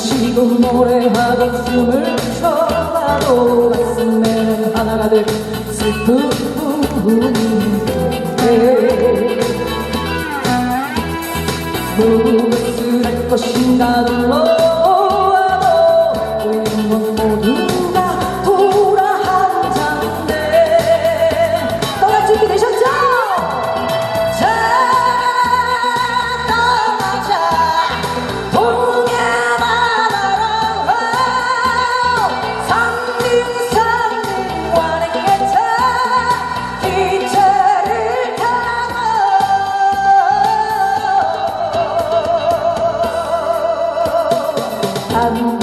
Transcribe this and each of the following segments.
마시고 노래하고 숨을 쉬어봐도 가슴에는 하나가 될 슬픔인데 무엇을 할 것인가 놀러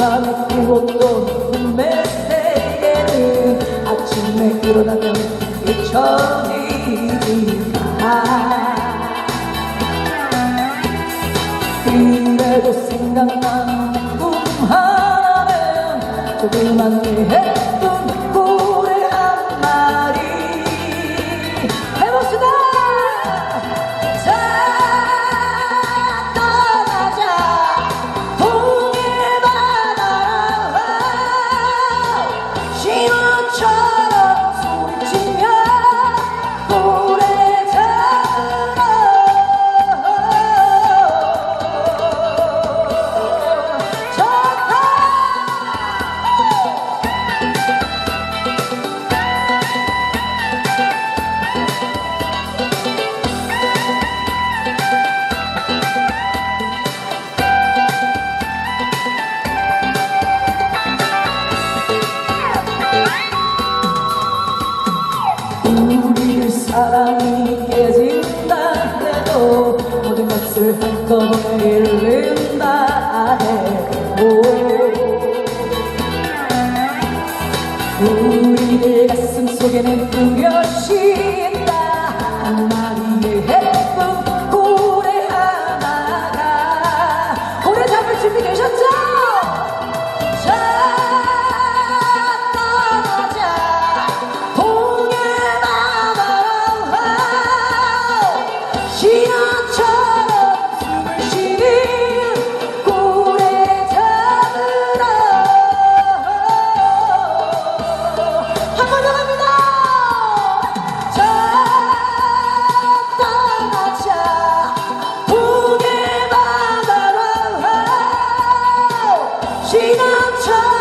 밤에 꾸었던 꿈의 세계는 아침에 일어나면 잊혀지지만 그래도 생각나는 꿈 하나는 조금만 했던 사랑이 깨진다 해도 모든 것을 한꺼번에 잃는다 해도 우리들 가슴 속에는 우려신다 한 마리의 해뿐 고래 하나가 고래 잡을 준비 되셨 시간처럼